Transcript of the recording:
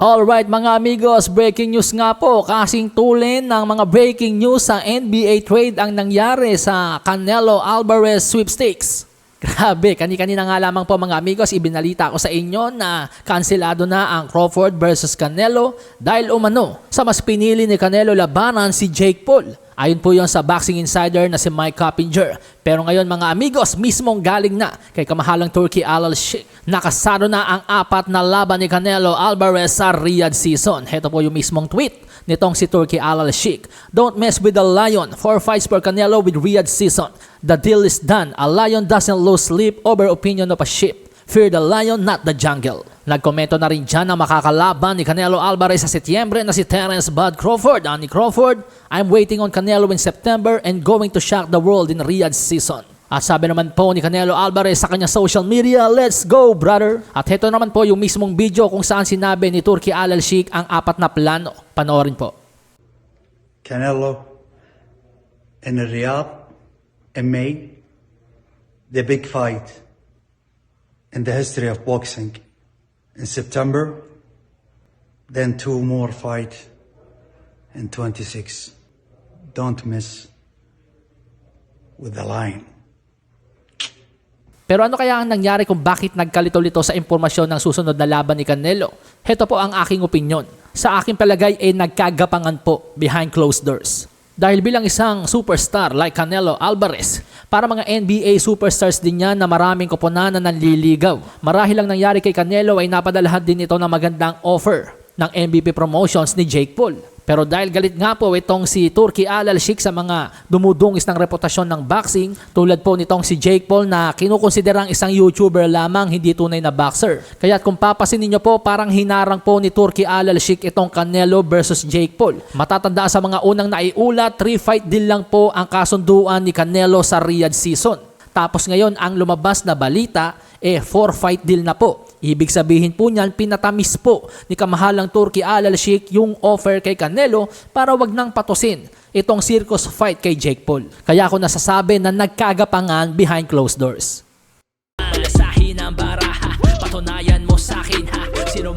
Alright mga amigos, breaking news nga po. Kasing tulin ng mga breaking news sa NBA trade ang nangyari sa Canelo Alvarez sweepstakes. Grabe, kani-kanina nga lamang po mga amigos, ibinalita ko sa inyo na kanselado na ang Crawford versus Canelo dahil umano sa mas pinili ni Canelo labanan si Jake Paul. Ayon po yon sa boxing insider na si Mike Coppinger. Pero ngayon mga amigos, mismong galing na kay kamahalang Turkey Alal Sheikh. Nakasado na ang apat na laban ni Canelo Alvarez sa Riyadh season. Heto po yung mismong tweet nitong si Turkey Alal Sheikh. Don't mess with the lion. Four fights for Canelo with Riyadh season. The deal is done. A lion doesn't lose sleep over opinion of a sheep. Fear the lion, not the jungle. Nagkomento na rin dyan na makakalaban ni Canelo Alvarez sa Setyembre na si Terence Bud Crawford. Ani Crawford, I'm waiting on Canelo in September and going to shock the world in Riyadh season. At sabi naman po ni Canelo Alvarez sa kanyang social media, let's go brother! At heto naman po yung mismong video kung saan sinabi ni Turki Alal Sheikh ang apat na plano. Panoorin po. Canelo in Riyadh in May, the big fight in the history of boxing. In September, then two more fight in 26. Don't miss with the line. Pero ano kaya ang nangyari kung bakit nagkalito-lito sa impormasyon ng susunod na laban ni Canelo? Heto po ang aking opinion. Sa aking palagay ay nagkagapangan po behind closed doors. Dahil bilang isang superstar like Canelo Alvarez, para mga NBA superstars din yan na maraming koponan na nanliligaw. Marahil lang nangyari kay Canelo ay napadalahan din ito ng magandang offer ng MVP promotions ni Jake Paul. Pero dahil galit nga po itong si Turki Alal Sheikh sa mga dumudungis ng reputasyon ng boxing, tulad po nitong si Jake Paul na kinukonsiderang isang YouTuber lamang, hindi tunay na boxer. Kaya kung papasin niyo po, parang hinarang po ni Turki Alal Sheikh itong Canelo versus Jake Paul. Matatanda sa mga unang naiulat, 3 fight deal lang po ang kasunduan ni Canelo sa Riyadh season. Tapos ngayon, ang lumabas na balita, eh 4 fight deal na po. Ibig sabihin po niyan, pinatamis po ni kamahalang Turki Alal Sheikh yung offer kay Canelo para wag nang patusin itong circus fight kay Jake Paul. Kaya ako nasasabi na nagkagapangan behind closed doors. Sa hinang baraha, patunayan mo sa akin ha, sino